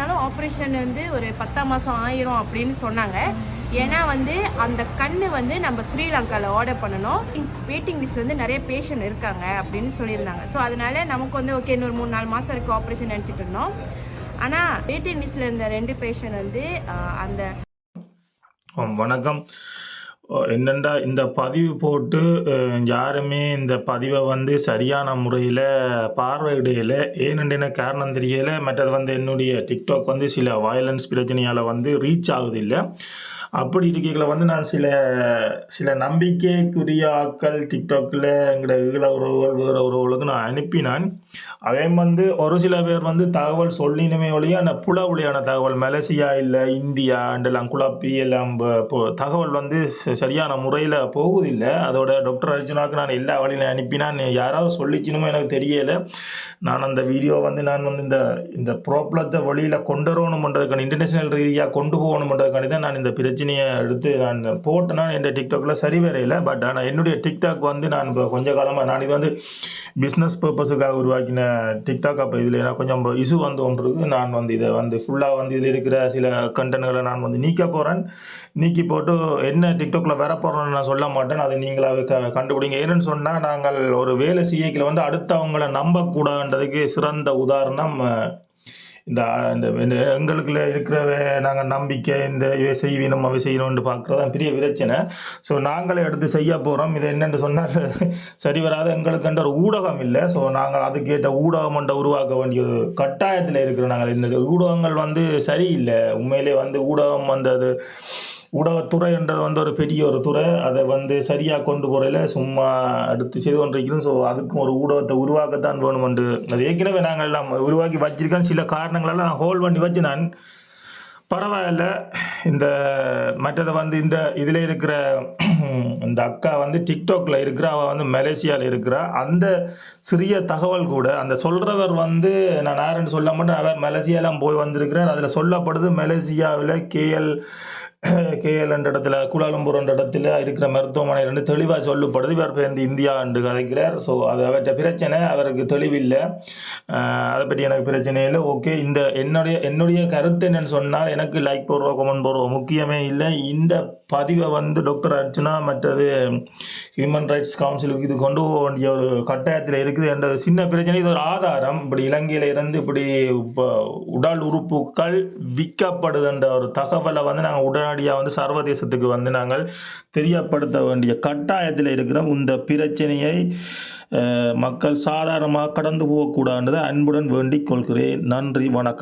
இருந்தாலும் ஆப்ரேஷன் வந்து ஒரு பத்தாம் மாதம் ஆயிரும் அப்படின்னு சொன்னாங்க. ஏன்னா வந்து அந்த கண்ணு வந்து நம்ம ஸ்ரீலங்காவில் ஆர்டர் பண்ணணும். வெயிட்டிங் லிஸ்ட் வந்து நிறைய பேஷண்ட் இருக்காங்க அப்படின்னு சொல்லியிருந்தாங்க. ஸோ அதனால நமக்கு வந்து ஓகே இன்னொரு மூணு நாலு மாதம் இருக்குது ஆப்ரேஷன் நினச்சிட்டு இருந்தோம். ஆனால் வெயிட்டிங் லிஸ்ட்டில் இருந்த ரெண்டு பேஷண்ட் வந்து அந்த வணக்கம். என்னெண்டா இந்த பதிவு போட்டு யாருமே இந்த பதிவை வந்து சரியான முறையில் பார்வையிடையில ஏனென்று எனக்கு காரணம் தெரியலை. மற்றது வந்து என்னுடைய டிக்டாக் வந்து சில வயலன்ஸ் பிரச்சனையால் வந்து ரீச் ஆகுது இல்லை அப்படி இருக்கைகளை வந்து நான் சில சில நம்பிக்கைக்குரிய ஆட்கள் டிக்டாக்கில் எங்களோட ஈழ உறவுகள் வேறு உறவுகளுக்கு நான் அனுப்பினான். அதே வந்து ஒரு சில பேர் வந்து தகவல் சொல்லினுமே ஒழிய அந்த புல ஒளியான தகவல் மலேசியா இல்லை இந்தியா அண்டெல்லாம் குழப்பி எல்லாம் போ- தகவல் வந்து ச- சரியான முறையில் போகுதில்லை. அதோட டாக்டர் அர்ஜுனாவுக்கு நான் எல்லா வழியிலும் அனுப்பினான். யாராவது சொல்லிச்சினுமோ எனக்கு தெரியலை. நான் அந்த வீடியோ வந்து நான் வந்து இந்த இந்த ப்ராப்ளத்தை வழியில் கொண்டு வரணுமன்றதுக்கான இன்டர்நேஷனல் ரீதியாக கொண்டு போகணுமன்றதுக்காண்டி தான் நான் இந்த பிரச்சனை பிரச்சனையை எடுத்து நான் போட்டேன்னா என் டிக்டாக்ல சரி வரையில பட் ஆனால் என்னுடைய டிக்டாக் வந்து நான் இப்போ கொஞ்ச காலமாக நான் இது வந்து பிஸ்னஸ் பர்பஸுக்காக உருவாக்கின டிக்டாக் அப்போ இதில் நான் கொஞ்சம் இஷ்யூ வந்து ஒன்று இருக்கு. நான் வந்து இதை வந்து ஃபுல்லாக வந்து இதில் இருக்கிற சில கண்டென்ட்களை நான் வந்து நீக்க போகிறேன் நீக்கி போட்டு என்ன டிக்டாக்ல வர போகிறோன்னு நான் சொல்ல மாட்டேன். அதை நீங்களாக க கண்டுபிடிங்க. ஏன்னு சொன்னால் நாங்கள் ஒரு வேலை செய்யக்கில் வந்து அடுத்தவங்களை நம்பக்கூடாதுன்றதுக்கு சிறந்த உதாரணம் இந்த இந்த இந்த எங்களுக்குள்ள இருக்கிற நாங்கள் நம்பிக்கை இந்த இவை செய்வீனம் அவை செய்யணும்னு பார்க்குறது தான் பெரிய பிரச்சனை ஸோ நாங்களே எடுத்து செய்ய போகிறோம் இது என்னென்று சொன்னால் சரி வராத. எங்களுக்குன்ற ஒரு ஊடகம் இல்லை. ஸோ நாங்கள் அதுக்கேற்ற ஊடகம் ஒன்றை உருவாக்க வேண்டிய ஒரு கட்டாயத்தில் இருக்கிறோம் நாங்கள். இந்த ஊடகங்கள் வந்து சரியில்லை. உண்மையிலே வந்து ஊடகம் வந்து அது ஊடகத்துறை என்றது வந்து ஒரு பெரிய ஒரு துறை. அதை வந்து சரியாக கொண்டு போகிறதில்ல சும்மா அடுத்து செய்து கொண்டிருக்கிறோம். ஸோ அதுக்கும் ஒரு ஊடகத்தை உருவாக்கத்தான் வேணுமென்று அது ஏற்கனவே நாங்கள் எல்லாம் உருவாக்கி வச்சிருக்கேன் சில காரணங்களெல்லாம் நான் ஹோல்ட் பண்ணி வச்சு நான் பரவாயில்ல. இந்த மற்றதை வந்து இந்த இதில் இருக்கிற இந்த அக்கா வந்து டிக்டாக்ல இருக்கிற அவள் வந்து மலேசியாவில் இருக்கிறா. அந்த சிறிய தகவல் கூட அந்த சொல்கிறவர் வந்து நான் யாருன்னு சொல்ல மாட்டேன். அவர் மலேசியாலாம் போய் வந்திருக்கிறார். அதில் சொல்லப்படுது மலேசியாவில் கேஎல் கேஎல் என்ற இடத்துல குலாலம்பூர் என்ற இடத்துல இருக்கிற மருத்துவமனை ரெண்டு தெளிவாக சொல்லப்படுது. இவர் வந்து இந்தியா என்று கதைக்கிறார். ஸோ அது அவற்ற பிரச்சனை அவருக்கு தெளிவில்லை. அதை பற்றி எனக்கு பிரச்சனை இல்லை. ஓகே இந்த என்னுடைய என்னுடைய கருத்து என்னன்னு சொன்னால் எனக்கு லைக் போடுறோம் கமெண்ட் போடுறோம் முக்கியமே இல்லை. இந்த பதிவை வந்து டாக்டர் அர்ச்சனா மற்றது ஹியூமன் ரைட்ஸ் கவுன்சிலுக்கு இது கொண்டு போக வேண்டிய ஒரு கட்டாயத்தில் இருக்குது என்ற சின்ன பிரச்சனை. இது ஒரு ஆதாரம். இப்படி இலங்கையில் இருந்து இப்படி இப்போ உடல் உறுப்புகள் விற்கப்படுதுன்ற ஒரு தகவலை வந்து நாங்கள் உடனடியாக வந்து சர்வதேசத்துக்கு வந்து நாங்கள் தெரியப்படுத்த வேண்டிய கட்டாயத்தில் இருக்கிறோம் இந்த பிரச்சனையை மக்கள் சாதாரணமாக கடந்து போகக்கூடாதுன்றதை அன்புடன் வேண்டிக் கொள்கிறேன். நன்றி வணக்கம்.